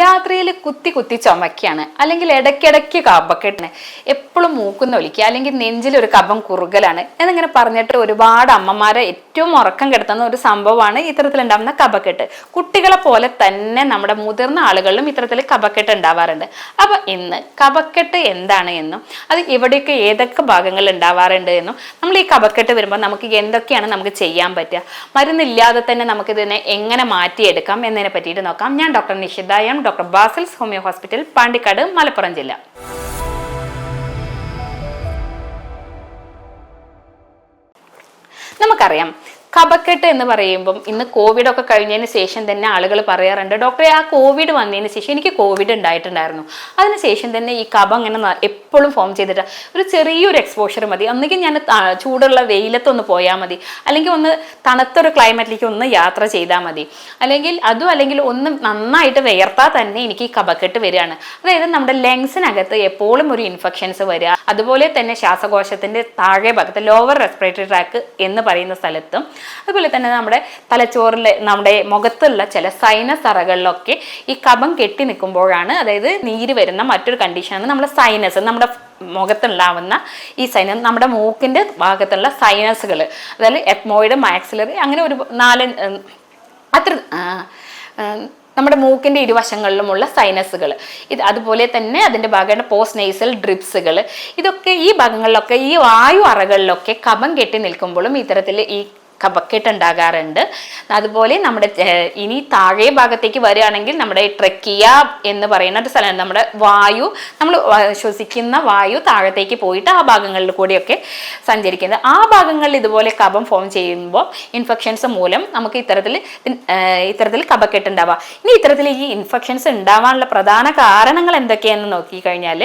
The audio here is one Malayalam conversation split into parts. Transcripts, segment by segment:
രാത്രിയിൽ കുത്തി കുത്തി ചുമക്കുകയാണ് അല്ലെങ്കിൽ ഇടയ്ക്കിടയ്ക്ക് കബക്കെട്ടിന് എപ്പോഴും മൂക്കുന്ന ഒലിക്കുക. അല്ലെങ്കിൽ നെഞ്ചിലൊരു കബം കുറുകലാണ് എന്നിങ്ങനെ പറഞ്ഞിട്ട് ഒരുപാട് അമ്മമാരെ ഏറ്റവും ഉറക്കം കിടത്തുന്ന ഒരു സംഭവമാണ് ഇത്തരത്തിലുണ്ടാകുന്ന കബക്കെട്ട് കുട്ടികളെ പോലെ തന്നെ നമ്മുടെ മുതിർന്ന ആളുകളിലും ഇത്തരത്തിൽ കബക്കെട്ട് ഉണ്ടാവാറുണ്ട്. അപ്പോൾ ഇന്ന് കബക്കെട്ട് എന്താണ് എന്നും അത് എവിടെയൊക്കെ ഏതൊക്കെ ഭാഗങ്ങളിൽ ഉണ്ടാവാറുണ്ട് എന്നും നമ്മൾ ഈ കബക്കെട്ട് വരുമ്പോൾ നമുക്ക് എന്തൊക്കെയാണ് നമുക്ക് ചെയ്യാൻ പറ്റുക? മരുന്നില്ലാതെ തന്നെ നമുക്കിതിനെ എങ്ങനെ മാറ്റിയെടുക്കാം എന്നതിനെ പറ്റിയിട്ട് നോക്കാം. ഞാൻ doctor Nishitha doctor Basil's homeo hospital Pandikkad Malappuram ജില്ല. നമുക്കറിയാം കഫക്കെട്ട് എന്ന് പറയുമ്പം ഇന്ന് കോവിഡ് ഒക്കെ കഴിഞ്ഞതിന് ശേഷം തന്നെ ആളുകൾ പറയാറുണ്ട് ഡോക്ടറെ ആ കോവിഡ് വന്നതിന് ശേഷം എനിക്ക് കോവിഡ് ഉണ്ടായിട്ടുണ്ടായിരുന്നു. അതിനുശേഷം തന്നെ ഈ കബ ഇങ്ങനെ എപ്പോഴും ഫോം ചെയ്തിട്ട് ഒരു ചെറിയൊരു എക്സ്പോഷർ മതി. ഒന്നുകിൽ ഞാൻ ചൂടുള്ള വെയിലത്തൊന്ന് പോയാൽ മതി. അല്ലെങ്കിൽ ഒന്ന് തണുത്തൊരു ക്ലൈമറ്റിലേക്ക് ഒന്ന് യാത്ര ചെയ്താൽ മതി. അല്ലെങ്കിൽ അതും അല്ലെങ്കിൽ ഒന്ന് നന്നായിട്ട് വിയർത്താൽ തന്നെ എനിക്ക് ഈ കപക്കെട്ട് വരികയാണ്. അതായത് നമ്മുടെ ലങ്സിനകത്ത് എപ്പോഴും ഒരു ഇൻഫെക്ഷൻസ് വരിക. അതുപോലെ തന്നെ ശ്വാസകോശത്തിന്റെ താഴെ ഭാഗത്ത് ലോവർ റെസ്പിറേറ്ററി ട്രാക്ക് എന്ന് പറയുന്ന സ്ഥലത്തും അതുപോലെ തന്നെ നമ്മുടെ തലച്ചോറിലെ നമ്മുടെ മുഖത്തുള്ള ചില സൈനസ് അറകളിലൊക്കെ ഈ കഫം കെട്ടി നിൽക്കുമ്പോഴാണ് അതായത് നീര് വരുന്ന മറ്റൊരു കണ്ടീഷനാണ് നമ്മുടെ സൈനസ് നമ്മുടെ മുഖത്തുണ്ടാവുന്ന ഈ സൈനസ് നമ്മുടെ മൂക്കിന്റെ ഭാഗത്തുള്ള സൈനസുകൾ അതായത് എത്മോയിഡ് മാക്സിലറി അങ്ങനെ ഒരു നാല് അത്ര നമ്മുടെ മൂക്കിന്റെ ഇരുവശങ്ങളിലുമുള്ള സൈനസുകൾ ഇത് അതുപോലെ തന്നെ അതിന്റെ ഭാഗമാണ് പോസ്റ്റ് നെയ്സൽ ഡ്രിപ്സുകൾ ഇതൊക്കെ ഈ ഭാഗങ്ങളിലൊക്കെ ഈ വായു അറകളിലൊക്കെ കഫം കെട്ടി നിൽക്കുമ്പോഴും ഇത്തരത്തിൽ ഈ കഫക്കെട്ട് ഉണ്ടാകാറുണ്ട്. അതുപോലെ നമ്മുടെ ഇനി താഴെ ഭാഗത്തേക്ക് വരികയാണെങ്കിൽ നമ്മുടെ ട്രക്കിയ എന്ന് പറയുന്ന ഒരു സ്ഥലമാണ്. നമ്മുടെ വായു നമ്മൾ ശ്വസിക്കുന്ന വായു താഴത്തേക്ക് പോയിട്ട് ആ ഭാഗങ്ങളിൽ കൂടിയൊക്കെ സഞ്ചരിക്കുന്നത്. ആ ഭാഗങ്ങളിൽ ഇതുപോലെ കഫം ഫോം ചെയ്യുമ്പോൾ ഇൻഫെക്ഷൻസ് മൂലം നമുക്ക് ഇത്തരത്തിൽ ഇത്തരത്തിൽ കഫക്കെട്ട് ഉണ്ടാവാം. ഇനി ഇത്തരത്തിൽ ഈ ഇൻഫെക്ഷൻസ് ഉണ്ടാവാനുള്ള പ്രധാന കാരണങ്ങൾ എന്തൊക്കെയാണെന്ന് നോക്കിക്കഴിഞ്ഞാൽ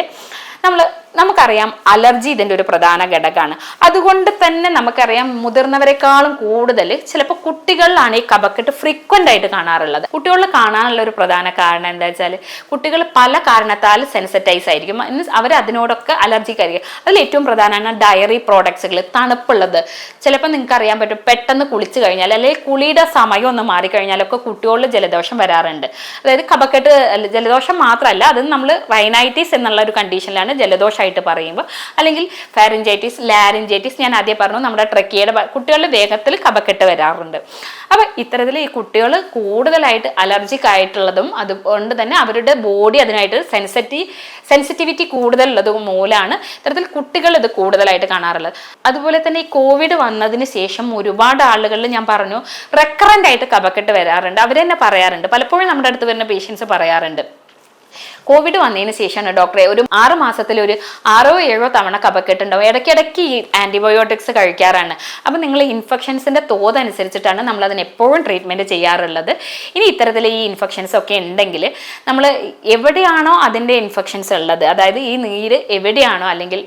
നമ്മൾ നമുക്കറിയാം അലർജി ഇതിന്റെ ഒരു പ്രധാന ഘടകമാണ്. അതുകൊണ്ട് തന്നെ നമുക്കറിയാം മുതിർന്നവരെക്കാളും കൂടുതൽ ചിലപ്പോൾ കുട്ടികളിലാണ് ഈ കഫക്കെട്ട് ഫ്രീക്വന്റ് ആയിട്ട് കാണാറുള്ളത്. കുട്ടികളിൽ കാണാനുള്ള ഒരു പ്രധാന കാരണം എന്താ വെച്ചാൽ കുട്ടികൾ പല കാരണത്താൽ സെൻസിറ്റൈസ് ആയിരിക്കും. മീൻസ് അവർ അതിനോടൊക്കെ അലർജിക്ക് ആയിരിക്കും. അതിൽ ഏറ്റവും പ്രധാനമാണ് ഡയറി പ്രോഡക്ട്സുകൾ തണുപ്പുള്ളത്. ചിലപ്പോൾ നിങ്ങൾക്ക് അറിയാൻ പറ്റും പെട്ടെന്ന് കുളിച്ചു കഴിഞ്ഞാൽ അല്ലെങ്കിൽ കുളിയുടെ സമയം ഒന്ന് മാറിക്കഴിഞ്ഞാലൊക്കെ കുട്ടികളിൽ ജലദോഷം വരാറുണ്ട്. അതായത് കഫക്കെട്ട് ജലദോഷം മാത്രമല്ല അത് നമ്മൾ റൈനൈറ്റിസ് എന്നുള്ള ഒരു കണ്ടീഷനിലാണ് ജലദോഷമായിട്ട് പറയുമ്പോൾ അല്ലെങ്കിൽ ഫാരഞ്ചൈറ്റിസ് ലാരിഞ്ചൈറ്റിസ് ഞാൻ ആദ്യം പറഞ്ഞു നമ്മുടെ ട്രക്കിയുടെ കുട്ടികളുടെ ദേഹത്തിൽ കപക്കെട്ട് വരാറുണ്ട്. അപ്പം ഇത്തരത്തിൽ ഈ കുട്ടികൾ കൂടുതലായിട്ട് അലർജിക് ആയിട്ടുള്ളതും അതുകൊണ്ട് തന്നെ അവരുടെ ബോഡി അതിനായിട്ട് സെൻസിറ്റി സെൻസിറ്റിവിറ്റി കൂടുതലുള്ളത് മൂലമാണ് ഇത്തരത്തിൽ കുട്ടികൾ ഇത് കൂടുതലായിട്ട് കാണാറുള്ളത്. അതുപോലെ തന്നെ ഈ കോവിഡ് വന്നതിന് ശേഷം ഒരുപാട് ആളുകളിൽ ഞാൻ പറഞ്ഞു റെക്കറന്റ് ആയിട്ട് കപക്കെട്ട് വരാറുണ്ട്. അവർ പറയാറുണ്ട്. പലപ്പോഴും നമ്മുടെ അടുത്ത് വരുന്ന പേഷ്യൻസ് പറയാറുണ്ട്. കോവിഡ് വന്നതിന് ശേഷമാണ് ഡോക്ടറെ ഒരു ആറ് മാസത്തിൽ ഒരു ആറോ ഏഴോ തവണ കപക്കെട്ടുണ്ടാവും ഇടയ്ക്കിടയ്ക്ക് ഈ ആന്റിബയോട്ടിക്സ് കഴിക്കാറാണ്. അപ്പം നിങ്ങൾ ഇൻഫെക്ഷൻസിന്റെ തോത് അനുസരിച്ചിട്ടാണ് നമ്മൾ അതിന് എപ്പോഴും ട്രീറ്റ്മെന്റ് ചെയ്യാറുള്ളത്. ഇനി ഇത്തരത്തിൽ ഈ ഇൻഫെക്ഷൻസ് ഒക്കെ ഉണ്ടെങ്കിൽ നമ്മൾ എവിടെയാണോ അതിന്റെ ഇൻഫെക്ഷൻസ് ഉള്ളത് അതായത് ഈ നീര് എവിടെയാണോ അല്ലെങ്കിൽ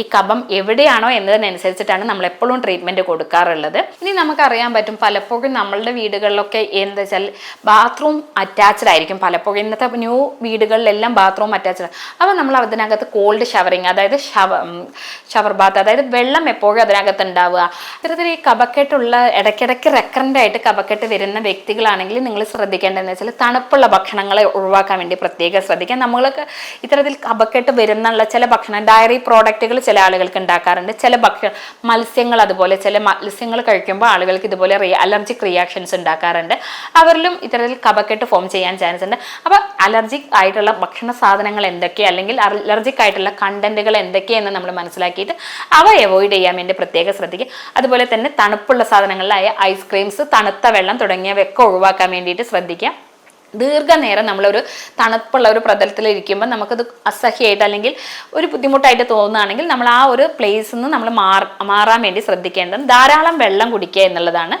ഈ കഫം എവിടെയാണോ എന്നതിനനുസരിച്ചിട്ടാണ് നമ്മൾ എപ്പോഴും ട്രീറ്റ്മെന്റ് കൊടുക്കാറുള്ളത്. ഇനി നമുക്കറിയാൻ പറ്റും പലപ്പോഴും നമ്മളുടെ വീടുകളിലൊക്കെ എന്താ വെച്ചാൽ ബാത്റൂം അറ്റാച്ച്ഡ് ആയിരിക്കും. പലപ്പോഴും ഇന്നത്തെ ന്യൂ വീടുകളിലെല്ലാം ബാത്റൂം അറ്റാച്ച്ഡ് അപ്പോൾ നമ്മൾ അതിനകത്ത് കോൾഡ് ഷവറിങ് അതായത് ഷവർ ഷവർ ബാത്ത് അതായത് വെള്ളം എപ്പോഴും അതിനകത്ത് ഉണ്ടാവുക. ഇത്തരത്തിൽ ഈ കബക്കെട്ടുള്ള ഇടയ്ക്കിടയ്ക്ക് റെക്കറന്റ് ആയിട്ട് കഫക്കെട്ട് വരുന്ന വ്യക്തികളാണെങ്കിൽ നിങ്ങൾ ശ്രദ്ധിക്കേണ്ടതെന്ന് വെച്ചാൽ തണുപ്പുള്ള ഭക്ഷണങ്ങളെ ഒഴിവാക്കാൻ വേണ്ടി പ്രത്യേകം ശ്രദ്ധിക്കാം നമ്മൾക്ക് ഇത്തരത്തിൽ കബക്കെട്ട് വരുന്നുള്ള ചില ഭക്ഷണം ഡയറി പ്രോഡക്റ്റുകൾ ചില ആളുകൾക്ക് ഉണ്ടാക്കാറുണ്ട്. ചില ഭക്ഷണ മത്സ്യങ്ങൾ അതുപോലെ ചില മത്സ്യങ്ങൾ കഴിക്കുമ്പോൾ ആളുകൾക്ക് ഇതുപോലെ അലർജിക് റിയാക്ഷൻസ് ഉണ്ടാക്കാറുണ്ട്. അവരിലും ഇത്തരത്തിൽ കബക്കെട്ട് ഫോം ചെയ്യാൻ ചാൻസ് ഉണ്ട്. അപ്പോൾ അലർജിക് ആയിട്ടുള്ള ഭക്ഷണ സാധനങ്ങൾ എന്തൊക്കെ അല്ലെങ്കിൽ അലർജിക് ആയിട്ടുള്ള കണ്ടന്റുകൾ എന്തൊക്കെയെന്ന് നമ്മൾ മനസ്സിലാക്കിയിട്ട് അവ അവോയ്ഡ് ചെയ്യാൻ വേണ്ടി പ്രത്യേകം ശ്രദ്ധിക്കുക അതുപോലെ തന്നെ തണുപ്പുള്ള സാധനങ്ങളിലായ ഐസ്ക്രീംസ് തണുത്ത വെള്ളം തുടങ്ങിയവയൊക്കെ ഒഴിവാക്കാൻ വേണ്ടിയിട്ട് ശ്രദ്ധിക്കുക. ദീർഘനേരം നമ്മളൊരു തണുപ്പുള്ള ഒരു പ്രതലത്തിൽ ഇരിക്കുമ്പോൾ നമുക്കത് അസഹ്യമായിട്ട് അല്ലെങ്കിൽ ഒരു ബുദ്ധിമുട്ടായിട്ട് തോന്നുകയാണെങ്കിൽ നമ്മൾ ആ ഒരു പ്ലേസിൽ നിന്ന് നമ്മൾ മാറാൻ വേണ്ടി ശ്രദ്ധിക്കേണ്ടത് ധാരാളം വെള്ളം കുടിക്കുക എന്നുള്ളതാണ്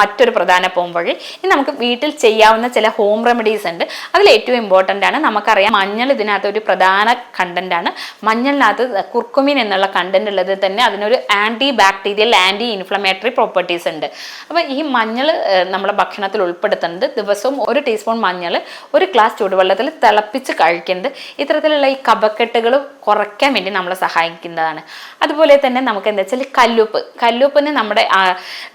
മറ്റൊരു പ്രധാന പോംവഴി ഇനി നമുക്ക് വീട്ടിൽ ചെയ്യാവുന്ന ചില ഹോം റെമഡീസ് ഉണ്ട്. അതിൽ ഏറ്റവും ഇമ്പോർട്ടന്റ് ആണ് നമുക്കറിയാം മഞ്ഞൾ ഇതിനകത്ത് ഒരു പ്രധാന കണ്ടന്റ് ആണ്. മഞ്ഞളിനകത്ത് കുർക്കുമിൻ എന്നുള്ള കണ്ടന്റ് ഉള്ളത് തന്നെ അതിനൊരു anti bacterial anti inflammatory properties ഉണ്ട്. അപ്പോൾ ഈ മഞ്ഞൾ നമ്മുടെ ഭക്ഷണത്തിൽ ഉൾപ്പെടുത്തുന്നത് ദിവസവും ഒരു ടീസ്പൂൺ മഞ്ഞൾ ഒരു ഗ്ലാസ് ചൂടുവെള്ളത്തിൽ തിളപ്പിച്ച് കഴിക്കുന്നത്. ഇത്തരത്തിലുള്ള ഈ കപക്കെട്ടുകൾ കുറയ്ക്കാൻ വേണ്ടി നമ്മളെ സഹായിക്കുന്നതാണ്. അതുപോലെ തന്നെ നമുക്ക് എന്താ വെച്ചാൽ കല്ലുപ്പ്. കല്ലുപ്പിന് നമ്മുടെ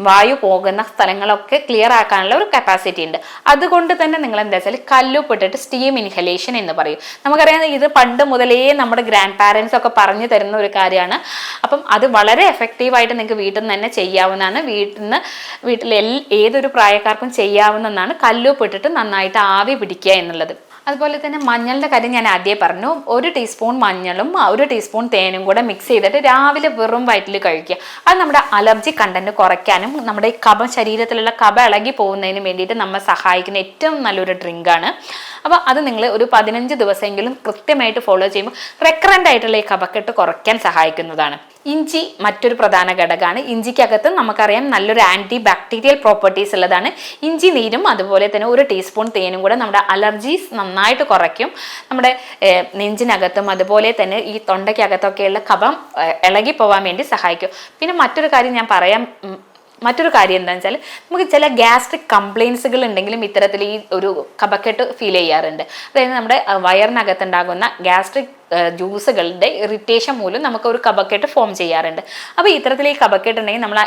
വായു പോകുന്ന സ്ഥലങ്ങളൊക്കെ ക്ലിയർ ആക്കാനുള്ള ഒരു കപ്പാസിറ്റി ഉണ്ട്. അതുകൊണ്ട് തന്നെ നിങ്ങൾ എന്താ വെച്ചാൽ കല്ലുപ്പ് ഇട്ടിട്ട് സ്റ്റീം ഇൻഹലേഷൻ എന്ന് പറയും. നമുക്കറിയാം ഇത് പണ്ട് മുതലേ നമ്മുടെ ഗ്രാൻഡ് പാരൻസ് ഒക്കെ പറഞ്ഞു തരുന്ന ഒരു കാര്യമാണ്. അപ്പം അത് വളരെ എഫക്റ്റീവായിട്ട് നിങ്ങൾക്ക് വീട്ടിൽ നിന്ന് തന്നെ ചെയ്യാവുന്നതാണ്. വീട്ടിൽ നിന്ന് വീട്ടിൽ ഏതൊരു പ്രായക്കാർക്കും ചെയ്യാവുന്നതാണ് കല്ലുപ്പ് ഇട്ടിട്ട് നന്നായിട്ട് ആവി പിടിക്കുക എന്നുള്ളത്. അതുപോലെ തന്നെ മഞ്ഞളുടെ കാര്യം ഞാൻ ആദ്യമേ പറഞ്ഞു. ഒരു ടീസ്പൂൺ മഞ്ഞളും ഒരു ടീസ്പൂൺ തേനും കൂടെ മിക്സ് ചെയ്തിട്ട് രാവിലെ വെറും വയറ്റിൽ കഴിക്കുക. അത് നമ്മുടെ അലർജി കണ്ടന്റ് കുറയ്ക്കാനും നമ്മുടെ കഫം ശരീരത്തിലുള്ള കഫ ഇളകി പോകുന്നതിനും വേണ്ടിയിട്ട് നമ്മെ സഹായിക്കുന്ന ഏറ്റവും നല്ലൊരു ഡ്രിങ്കാണ് അപ്പോൾ അത് നിങ്ങൾ ഒരു പതിനഞ്ച് ദിവസമെങ്കിലും കൃത്യമായിട്ട് ഫോളോ ചെയ്യുമ്പോൾ റെക്കറന്റ് ആയിട്ടുള്ള ഈ കഫക്കെട്ട് കുറയ്ക്കാൻ സഹായിക്കുന്നതാണ്. ഇഞ്ചി മറ്റൊരു പ്രധാന ഘടകമാണ്. ഇഞ്ചിക്കകത്ത് നമുക്കറിയാം നല്ലൊരു ആന്റി ബാക്ടീരിയൽ പ്രോപ്പർട്ടീസ് ഉള്ളതാണ്. ഇഞ്ചി നീരും അതുപോലെ തന്നെ ഒരു ടീസ്പൂൺ തേനും കൂടെ നമ്മുടെ അലർജീസ് നന്നായിട്ട് കുറയ്ക്കും. നമ്മുടെ നെഞ്ചിനകത്തും അതുപോലെ തന്നെ ഈ തൊണ്ടയ്ക്കകത്തൊക്കെയുള്ള കഫം ഇളകി പോവാൻ വേണ്ടി സഹായിക്കും. പിന്നെ മറ്റൊരു കാര്യം ഞാൻ പറയാം. മറ്റൊരു കാര്യം എന്താണെന്ന് വെച്ചാൽ നമുക്ക് ചില ഗ്യാസ്ട്രിക് കംപ്ലയിൻസുകൾ ഉണ്ടെങ്കിലും ഇത്തരത്തിൽ ഈ ഒരു കബക്കെട്ട് ഫീൽ ചെയ്യാറുണ്ട്. അതായത് നമ്മുടെ വയറിനകത്തുണ്ടാകുന്ന ഗ്യാസ്ട്രിക് ജ്യൂസുകളുടെ ഇറിറ്റേഷൻ മൂലം നമുക്ക് ഒരു കബക്കെട്ട് ഫോം ചെയ്യാറുണ്ട്. അപ്പോൾ ഇത്തരത്തിൽ ഈ കബക്കെട്ട് ഉണ്ടെങ്കിൽ നമ്മൾ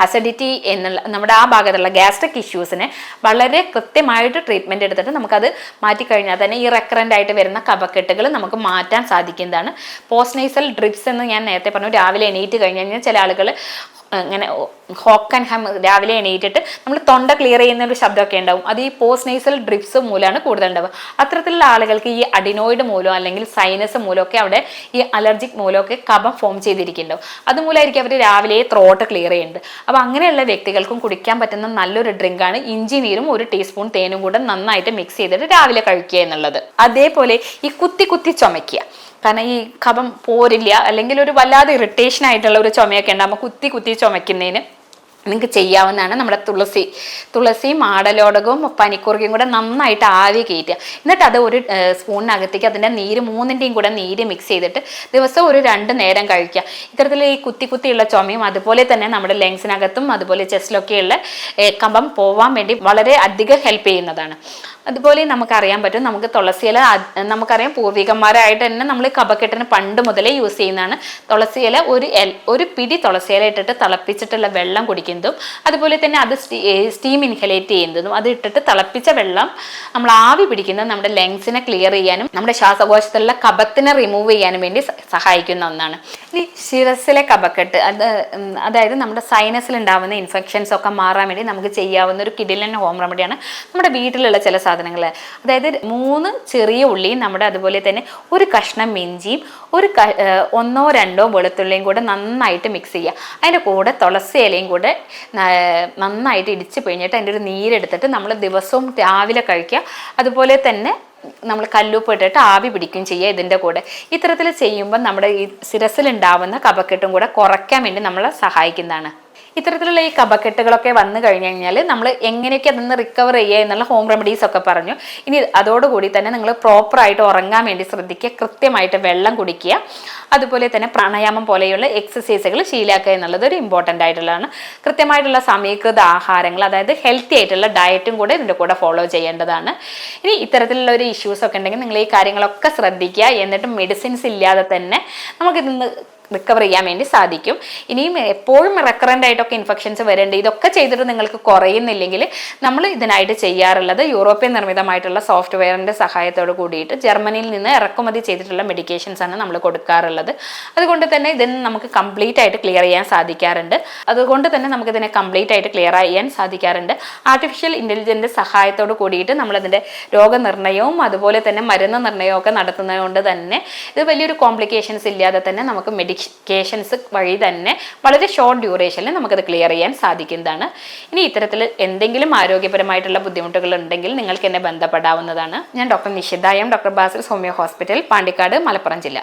അസിഡിറ്റി എന്നുള്ള നമ്മുടെ ആ ഭാഗത്തുള്ള ഗ്യാസ്ട്രിക് ഇഷ്യൂസിനെ വളരെ കൃത്യമായിട്ട് ട്രീറ്റ്മെന്റ് എടുത്തിട്ട് നമുക്കത് മാറ്റിക്കഴിഞ്ഞാൽ തന്നെ ഈ റെക്കറന്റ് ആയിട്ട് വരുന്ന കഫക്കെട്ടുകൾ നമുക്ക് മാറ്റാൻ സാധിക്കുന്നതാണ്. പോസ്റ്റ് ഡ്രിപ്സ് എന്ന് ഞാൻ നേരത്തെ പറഞ്ഞു രാവിലെ എണീറ്റ് കഴിഞ്ഞ് കഴിഞ്ഞാൽ ചില ആളുകൾ ഇങ്ങനെ ഹോക്ക് ആൻഡ് ഹം രാവിലെ എണീറ്റിട്ട് നമ്മൾ തൊണ്ട ക്ലിയർ ചെയ്യുന്ന ഒരു ശബ്ദമൊക്കെ ഉണ്ടാവും. അത് ഈ പോസ്റ്റ് നൈസൽ ഡ്രിപ്സ് മൂലമാണ് കൂടുതൽ ഉണ്ടാവുക അത്തരത്തിലുള്ള ആളുകൾക്ക് ഈ അഡിനോയിഡ് മൂലം അല്ലെങ്കിൽ സൈനസ് മൂലമൊക്കെ അവിടെ ഈ അലർജിക് മൂലമൊക്കെ കഫം ഫോം ചെയ്തിരിക്കുന്നുണ്ടാവും. അതുമൂലമായിരിക്കും അവർ രാവിലെ ത്രോട്ട് ക്ലിയർ ചെയ്യുന്നുണ്ട് അപ്പോൾ അങ്ങനെയുള്ള വ്യക്തികൾക്കും കുടിക്കാൻ പറ്റുന്ന നല്ലൊരു ഡ്രിങ്കാണ് ഇഞ്ചി നീരും ഒരു ടീസ്പൂൺ തേനും കൂടെ നന്നായിട്ട് മിക്സ് ചെയ്തിട്ട് രാവിലെ കഴിക്കുക എന്നുള്ളത്. അതേപോലെ ഈ കുത്തി കുത്തി ചുമയ്ക്കുക. കാരണം ഈ കഫം പോരില്ല. അല്ലെങ്കിൽ ഒരു വല്ലാതെ ഇറിറ്റേഷൻ ആയിട്ടുള്ള ഒരു ചുമയൊക്കെ ഉണ്ടാകുമ്പോൾ കുത്തി കുത്തി ചുമയ്ക്കുന്നതിന് നിങ്ങൾക്ക് ചെയ്യാവുന്നതാണ് നമ്മുടെ തുളസി. തുളസിയും ആടലോടകവും പനിക്കുറുകയും കൂടെ നന്നായിട്ട് ആവി കയറ്റുക. എന്നിട്ട് അത് ഒരു സ്പൂണിനകത്തേക്ക് അതിന്റെ നീര് മൂന്നിന്റെയും കൂടെ നീര് മിക്സ് ചെയ്തിട്ട് ദിവസം ഒരു രണ്ട് നേരം കഴിക്കുക. ഇത്തരത്തിൽ ഈ കുത്തി കുത്തിയുള്ള ചുമയും അതുപോലെ തന്നെ നമ്മുടെ ലെങ്സിനകത്തും അതുപോലെ ചെസ്റ്റിലൊക്കെയുള്ള കമ്പം പോവാൻ വേണ്ടി വളരെ അധികം ഹെൽപ്പ് ചെയ്യുന്നതാണ്. അതുപോലെ നമുക്കറിയാൻ പറ്റും നമുക്ക് തുളസിയില നമുക്കറിയാം പൂർവികന്മാരായിട്ട് തന്നെ നമ്മൾ കപക്കെട്ടിന് പണ്ട് മുതലേ യൂസ് ചെയ്യുന്നതാണ്. തുളസിയില ഒരു എൽ ഒരു പിടി തുളസിയില ഇട്ടിട്ട് തിളപ്പിച്ചിട്ടുള്ള വെള്ളം കുടിക്കുന്നതും അതുപോലെ തന്നെ അത് സ്റ്റീം ഇൻഹലേറ്റ് ചെയ്യുന്നതും അത് ഇട്ടിട്ട് തിളപ്പിച്ച വെള്ളം നമ്മൾ ആവി പിടിക്കുന്നത് നമ്മുടെ ലങ്സിനെ ക്ലിയർ ചെയ്യാനും നമ്മുടെ ശ്വാസകോശത്തിലുള്ള കപത്തിനെ റിമൂവ് ചെയ്യാനും വേണ്ടി സഹായിക്കുന്ന ഒന്നാണ്. ഇനി ശിരസിലെ കപക്കെട്ട് അത് അതായത് നമ്മുടെ സൈനസിൽ ഉണ്ടാവുന്ന ഇൻഫെക്ഷൻസ് ഒക്കെ മാറാൻ വേണ്ടി നമുക്ക് ചെയ്യാവുന്ന ഒരു കിഡിലിന്റെ ഹോം റെമഡിയാണ് നമ്മുടെ വീട്ടിലുള്ള ചില സാധനങ്ങൾ അതായത് മൂന്ന് ചെറിയ ഉള്ളിയും നമ്മുടെ അതുപോലെ തന്നെ ഒരു കഷ്ണം ഇഞ്ചിയും ഒരു ഒന്നോ രണ്ടോ വെളുത്തുള്ളിയും കൂടെ നന്നായിട്ട് മിക്സ് ചെയ്യുക. അതിന്റെ കൂടെ തുളസി ഇലയും കൂടെ നന്നായിട്ട് ഇടിച്ച് പിഴിഞ്ഞിട്ട് അതിന്റെ ഒരു നീരെടുത്തിട്ട് നമ്മൾ ദിവസവും രാവിലെ കഴിക്കുക. അതുപോലെ തന്നെ നമ്മൾ കല്ലുപ്പ് ഇട്ടിട്ട് ആവി പിടിക്കുകയും ചെയ്യുക ഇതിന്റെ കൂടെ. ഇത്തരത്തിൽ ചെയ്യുമ്പോൾ നമ്മുടെ ഈ ശിരസിലുണ്ടാവുന്ന കപക്കെട്ടും കൂടെ കുറയ്ക്കാൻ വേണ്ടി നമ്മളെ സഹായിക്കുന്നതാണ്. ഇത്തരത്തിലുള്ള ഈ കപക്കെട്ടുകളൊക്കെ വന്നു കഴിഞ്ഞു കഴിഞ്ഞാൽ നമ്മൾ എങ്ങനെയൊക്കെ അതിൽ നിന്ന് റിക്കവർ ചെയ്യുക എന്നുള്ള ഹോം റെമഡീസ് ഒക്കെ പറഞ്ഞു. ഇനി അതോടുകൂടി തന്നെ നിങ്ങൾ പ്രോപ്പറായിട്ട് ഉറങ്ങാൻ വേണ്ടി ശ്രദ്ധിക്കുക കൃത്യമായിട്ട് വെള്ളം കുടിക്കുക അതുപോലെ തന്നെ പ്രാണായാമം പോലെയുള്ള എക്സസൈസുകൾ ശീലാക്കുക എന്നുള്ളത് ഒരു ഇമ്പോർട്ടന്റ് ആയിട്ടുള്ളതാണ്. കൃത്യമായിട്ടുള്ള സമീകൃത ആഹാരങ്ങൾ അതായത് ഹെൽത്തി ആയിട്ടുള്ള ഡയറ്റും കൂടെ ഇതിന്റെ കൂടെ ഫോളോ ചെയ്യേണ്ടതാണ്. ഇനി ഇത്തരത്തിലുള്ള ഒരു ഇഷ്യൂസ് ഒക്കെ ഉണ്ടെങ്കിൽ നിങ്ങൾ ഈ കാര്യങ്ങളൊക്കെ ശ്രദ്ധിക്കുക. എന്നിട്ട് മെഡിസിൻസ് ഇല്ലാതെ തന്നെ നമുക്കിതിന്ന് റിക്കവർ ചെയ്യാൻ വേണ്ടി സാധിക്കും. ഇനിയും എപ്പോഴും റെക്കറന്റ് ആയിട്ടൊക്കെ ഇൻഫെക്ഷൻസ് വരേണ്ട ഇതൊക്കെ ചെയ്തിട്ട് നിങ്ങൾക്ക് കുറയുന്നില്ലെങ്കിൽ നമ്മൾ ഇതിനായിട്ട് ചെയ്യാറുള്ളത് യൂറോപ്യൻ നിർമ്മിതമായിട്ടുള്ള സോഫ്റ്റ്വെയറിന്റെ സഹായത്തോട് കൂടിയിട്ട് ജർമ്മനിയിൽ നിന്ന് ഇറക്കുമതി ചെയ്തിട്ടുള്ള മെഡിക്കേഷൻസ് ആണ് നമ്മൾ കൊടുക്കാറുള്ളത്. അതുകൊണ്ട് തന്നെ ഇതിന് നമുക്ക് കംപ്ലീറ്റ് ആയിട്ട് ക്ലിയർ ചെയ്യാൻ സാധിക്കാറുണ്ട്. അതുകൊണ്ട് തന്നെ നമുക്ക് ഇതിനെ കംപ്ലീറ്റ് ആയിട്ട് ക്ലിയർ ചെയ്യാൻ സാധിക്കാറുണ്ട്. ആർട്ടിഫിഷ്യൽ ഇന്റലിജൻസിന്റെ സഹായത്തോട് കൂടിയിട്ട് നമ്മളതിന്റെ രോഗനിർണയവും അതുപോലെ തന്നെ മരുന്ന് നിർണയവും ഒക്കെ നടത്തുന്നത് കൊണ്ട് തന്നെ ഇത് വലിയൊരു കോംപ്ലിക്കേഷൻസ് ഇല്ലാതെ തന്നെ നമുക്ക് മെഡിക്കേഷൻസ് വഴി തന്നെ വളരെ ഷോർട്ട് ഡ്യൂറേഷനിൽ നമുക്കത് ക്ലിയർ ചെയ്യാൻ സാധിക്കുന്നതാണ്. ഇനി ഇത്തരത്തിൽ എന്തെങ്കിലും ആരോഗ്യപരമായിട്ടുള്ള ബുദ്ധിമുട്ടുകൾ ഉണ്ടെങ്കിൽ നിങ്ങൾക്ക് എന്നെ ബന്ധപ്പെടാവുന്നതാണ്. ഞാൻ doctor Nishitha M doctor Basil Soumya hospital Pandikkad Malappuram ജില്ല.